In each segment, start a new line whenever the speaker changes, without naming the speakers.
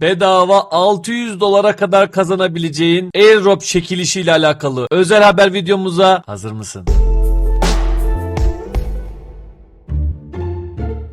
bedava 600 dolara kadar kazanabileceğin airdrop çekilişiyle alakalı özel haber videomuza hazır mısın?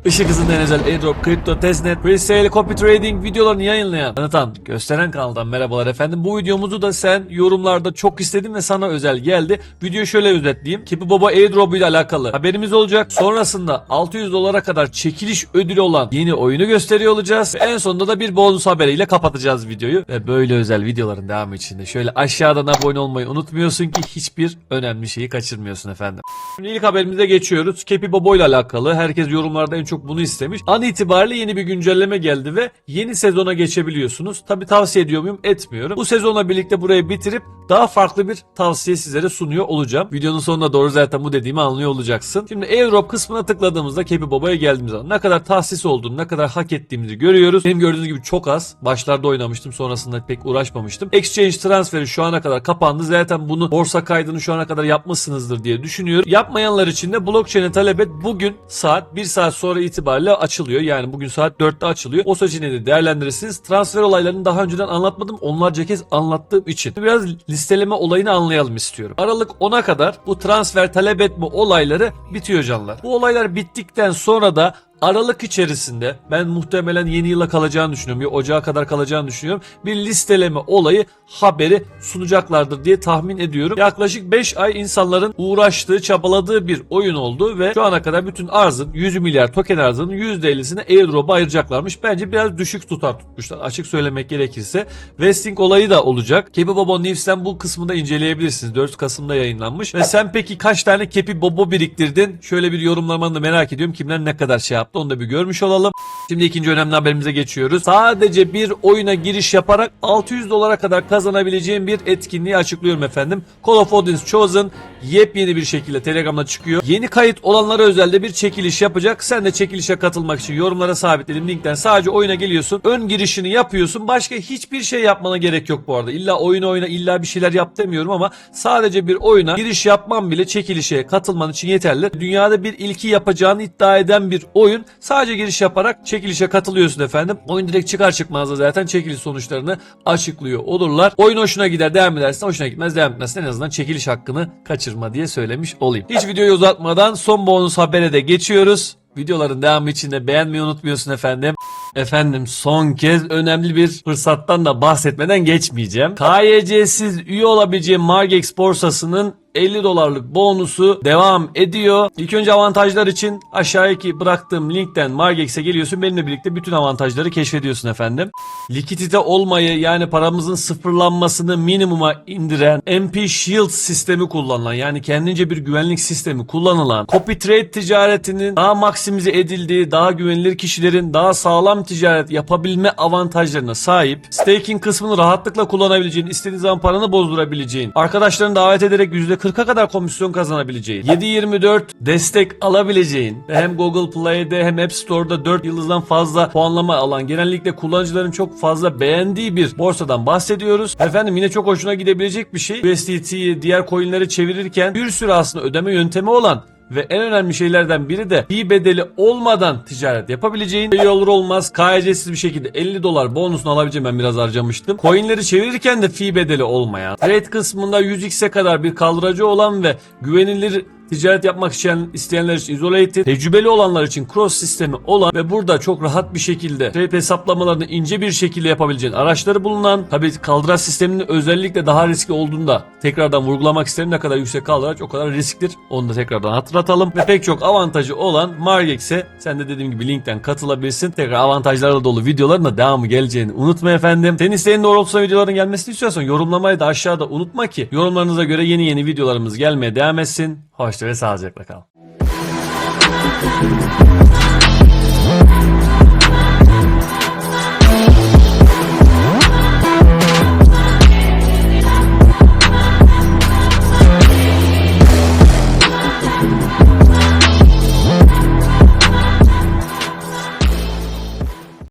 Işık hızında en özel airdrop, kripto, testnet, presale, copy trading videolarını yayınlayan, tanıtan, gösteren kanaldan merhabalar efendim. Bu videomuzu da sen yorumlarda çok istedin ve sana özel geldi. Videoyu şöyle özetleyeyim. Kipi Baba airdrop ile alakalı haberimiz olacak. Sonrasında 600 dolara kadar çekiliş ödülü olan yeni oyunu gösteriyor olacağız. Ve en sonunda da bir bonus haberiyle kapatacağız videoyu. Ve böyle özel videoların devamı için de şöyle aşağıdan abone olmayı unutmuyorsun ki hiçbir önemli şeyi kaçırmıyorsun efendim. Şimdi ilk haberimize geçiyoruz. Kepi Bobo ile alakalı. Herkes yorumlarda en çok bunu istemiş. An itibariyle yeni bir güncelleme geldi ve yeni sezona geçebiliyorsunuz. Tabi tavsiye ediyor muyum? Etmiyorum. Bu sezonla birlikte burayı bitirip daha farklı bir tavsiye sizlere sunuyor olacağım. Videonun sonuna doğru zaten bu dediğimi anlıyor olacaksın. Şimdi airdrop kısmına tıkladığımızda Kepi Baba'ya geldiğimiz zaman ne kadar tahsis olduğunu, ne kadar hak ettiğimizi görüyoruz. Benim gördüğünüz gibi çok az. Başlarda oynamıştım. Sonrasında pek uğraşmamıştım. Exchange transferi şu ana kadar kapandı. Zaten bunu borsa kaydını şu ana kadar yapmışsınızdır diye düşünüyorum. Yapmayanlar için de blockchain'e talep et. Bugün saat 1 saat sonra itibariyle açılıyor. Yani bugün saat 4'te açılıyor. O süreç yine de değerlendirirsiniz. Transfer olaylarını daha önceden anlatmadım. Onlarca kez anlattığım için. Biraz listeleme olayını anlayalım istiyorum. Aralık 10'a kadar bu transfer talep etme olayları bitiyor canlar. Bu olaylar bittikten sonra da Aralık içerisinde ben muhtemelen yeni yıla kalacağını düşünüyorum. Ya ocağa kadar kalacağını düşünüyorum. Bir listeleme olayı haberi sunacaklardır diye tahmin ediyorum. Yaklaşık 5 ay insanların uğraştığı, çabaladığı bir oyun oldu ve şu ana kadar bütün arzın 100 milyar token arzının %50'sini airdrop'a ayıracaklarmış. Bence biraz düşük tutar tutmuşlar. Açık söylemek gerekirse. Vesting olayı da olacak. Kepi Bobo News'ten bu kısmında inceleyebilirsiniz. 4 Kasım'da yayınlanmış. Ve sen peki kaç tane Kepi Bobo biriktirdin? Şöyle bir yorumlamanı da merak ediyorum. Kimler ne kadar şey yaptı onu da bir görmüş olalım. Şimdi ikinci önemli haberimize geçiyoruz. Sadece bir oyuna giriş yaparak 600 dolara kadar kazanabileceğim bir etkinliği açıklıyorum efendim. Call of Odin's Chosen yepyeni bir şekilde Telegram'da çıkıyor. Yeni kayıt olanlara özelde bir çekiliş yapacak. Sen de çekilişe katılmak için yorumlara sabitledim linkten sadece oyuna geliyorsun. Ön girişini yapıyorsun. Başka hiçbir şey yapmana gerek yok bu arada. İlla oyuna oyna illa bir şeyler yap demiyorum ama sadece bir oyuna giriş yapman bile çekilişe katılman için yeterli. Dünyada bir ilki yapacağını iddia eden bir oyun. Sadece giriş yaparak çekilişe katılıyorsun efendim. Oyun direkt çıkar çıkmaz da zaten çekiliş sonuçlarını açıklıyor olurlar. Oyun hoşuna gider devam edersen hoşuna gitmez devam etmezsen en azından çekiliş hakkını kaçırma diye söylemiş olayım. Hiç videoyu uzatmadan son bonus habere de geçiyoruz. Videoların devamı için de beğenmeyi unutmuyorsun efendim. Efendim son kez önemli bir fırsattan da bahsetmeden geçmeyeceğim. KYC'siz üye olabileceğim Margex borsasının 50 dolarlık bonusu devam ediyor. İlk önce avantajlar için aşağıdaki bıraktığım linkten Margex'e geliyorsun. Benimle birlikte bütün avantajları keşfediyorsun efendim. Likidite olmayı yani paramızın sıfırlanmasını minimuma indiren MP Shield sistemi kullanılan yani kendince bir güvenlik sistemi kullanılan copy trade ticaretinin daha maksimize edildiği, daha güvenilir kişilerin daha sağlam ticaret yapabilme avantajlarına sahip. Staking kısmını rahatlıkla kullanabileceğin, istediğin zaman paranı bozdurabileceğin, arkadaşlarını davet ederek %40'a kadar komisyon kazanabileceğin, 7-24 destek alabileceğin ve hem Google Play'de hem App Store'da 4 yıldızdan fazla puanlama alan, genellikle kullanıcıların çok fazla beğendiği bir borsadan bahsediyoruz. Efendim yine çok hoşuna gidebilecek bir şey. USDT'yi, diğer coinleri çevirirken bir sürü aslında ödeme yöntemi olan ve en önemli şeylerden biri de fee bedeli olmadan ticaret yapabileceğin iyi olur olmaz KYC'siz bir şekilde 50 dolar bonusunu alabileceğim ben biraz harcamıştım. Coinleri çevirirken de fee bedeli olmayan trade kısmında 100x'e kadar bir kaldıracı olan ve güvenilir ticaret yapmak isteyen, isteyenler için isolated, tecrübeli olanlar için cross sistemi olan ve burada çok rahat bir şekilde trade hesaplamalarını ince bir şekilde yapabileceğin araçları bulunan tabi kaldıraç sisteminin özellikle daha riskli olduğunda tekrardan vurgulamak isterim ne kadar yüksek kaldıraç o kadar risktir. Onu da tekrardan hatırlatalım ve pek çok avantajı olan Margex'e sen de dediğim gibi linkten katılabilirsin. Tekrar avantajlarla dolu videoların da devamı geleceğini unutma efendim. Senin isteğin doğrultusunda videoların gelmesini istiyorsan yorumlamayı da aşağıda unutma ki yorumlarınıza göre yeni yeni videolarımız gelmeye devam etsin. Hoşça ve sağlıcakla kal.